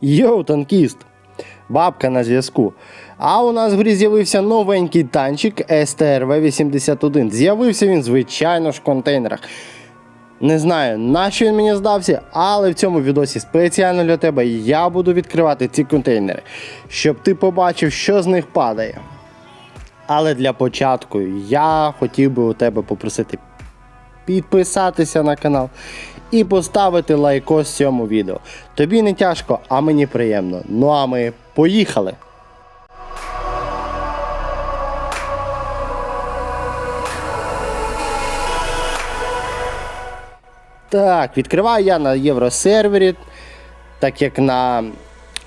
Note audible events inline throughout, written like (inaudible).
Йоу, танкіст! Бабка на зв'язку. А у нас в грі з'явився новенький танчик STRV-81. З'явився він, звичайно ж, в контейнерах. Не знаю, на що він мені здався, але в цьому відосі спеціально для тебе я буду відкривати ці контейнери, щоб ти побачив, що з них падає. Але для початку я хотів би у тебе попросити підписатися на канал і поставити лайкос цьому відео. Тобі не тяжко, а мені приємно. Ну а ми поїхали! Так, відкриваю я на євросервері, так як на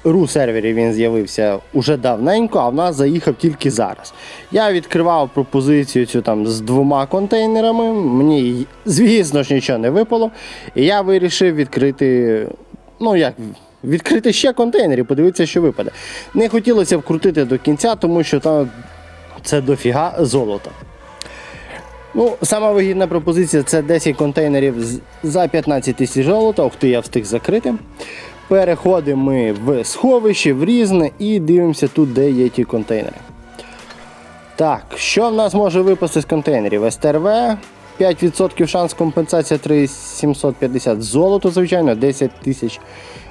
ру сервері він з'явився уже давненько, а в нас заїхав тільки зараз. Я відкривав пропозицію цю там з двома контейнерами. Мені, звісно ж, нічого не випало. І я вирішив відкрити. Ну як, відкрити ще контейнери, подивитися, що випаде. Не хотілося вкрутити до кінця, тому що там це дофіга золота. Ну, сама вигідна пропозиція це 10 контейнерів за 15 тисяч золота. Ух ти, я встиг закрити. Переходимо ми в сховище, в різне і дивимося тут, де є ті контейнери. Так, що в нас може випасти з контейнерів? СТРВ, 5% шанс компенсація 3750 золото, звичайно, 10 тисяч,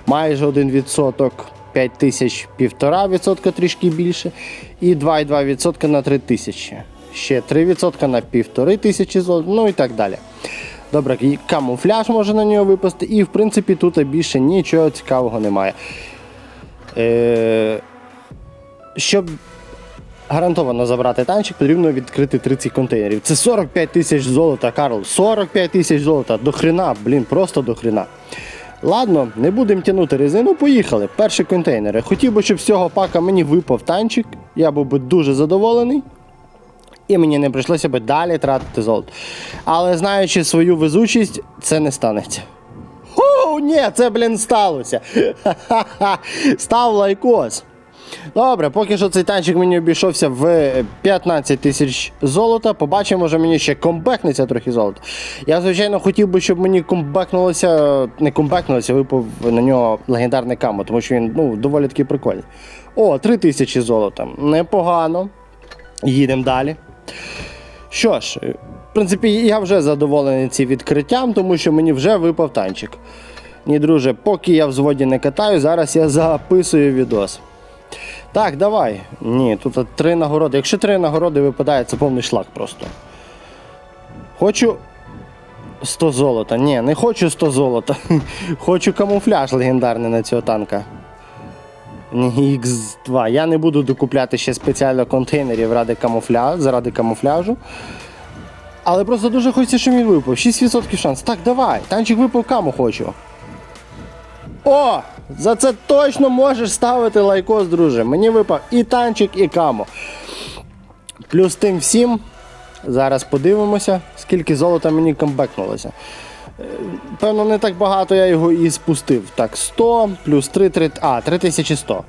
майже 1%, 5 тисяч, 1,5% трішки більше. І 2,2% на 3 тисячі. Ще 3% на 1,5 тисячі золота, ну і так далі. Добре, камуфляж може на нього випасти, і в принципі тут більше нічого цікавого немає. Е, щоб гарантовано забрати танчик, потрібно відкрити 30 контейнерів. Це 45 тисяч золота, Карл. 45 тисяч золота. До хрена, блін, просто до хрена. Ладно, не будемо тягнути резину, поїхали. Перші контейнери. Хотів би, щоб з цього пака мені випав танчик. Я був би дуже задоволений. І мені не прийшлося би далі тратити золото. Але знаючи свою везучість, це не станеться. О, ні, це, блін, сталося. (laughs) Став лайкос. Добре, поки що цей танчик мені обійшовся в 15 тисяч золота. Побачимо, може мені ще комбекнеться трохи золота. Я, звичайно, хотів би, щоб мені комбекнулося, не комбекнулося, випав на нього легендарний камо, тому що він ну, доволі таки прикольний. О, 3 тисячі золота. Непогано. Їдемо далі. Що ж, в принципі, я вже задоволений цим відкриттям, тому що мені вже випав танчик. Ні, друже, поки я в зводі не катаю, зараз я записую відос. Так, давай. Ні, тут три нагороди. Якщо три нагороди випадає, це повний шлак просто. Хочу 100 золота. Ні, не хочу 100 золота. (laughs) Хочу камуфляж легендарний на цього танка. Ні, X2. Я не буду докупляти ще спеціально контейнерів ради камуфля... заради камуфляжу. Але просто дуже хочеться, щоб він випав. 6% шанс. Так, давай. Танчик випав каму хочу. О! За це точно можеш ставити лайкос, друже. Мені випав і танчик, і камо. Плюс тим всім. Зараз подивимося, скільки золота мені комбекнулося. Е, Певно, не так багато я його і спустив. Так, 100 плюс 3, 3 а, 3100.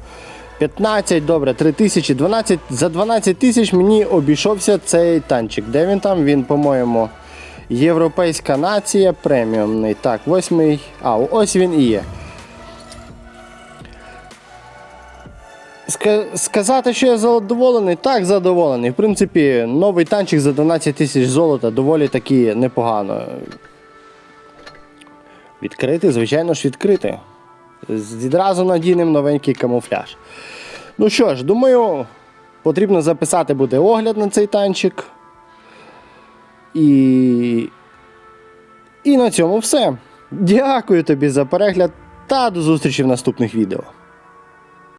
15, добре, 3000, 12. За 12 тисяч мені обійшовся цей танчик. Де він там? Він, по-моєму, європейська нація преміумний. Так, восьмий. А, ось він і є. Сказати, що я задоволений, так задоволений. В принципі, новий танчик за 12 тисяч золота доволі таки непогано. Відкрити, звичайно ж, відкрити. Зідразу надінемо новенький камуфляж. Ну що ж, думаю, потрібно записати буде огляд на цей танчик. І. І на цьому все. Дякую тобі за перегляд та до зустрічі в наступних відео.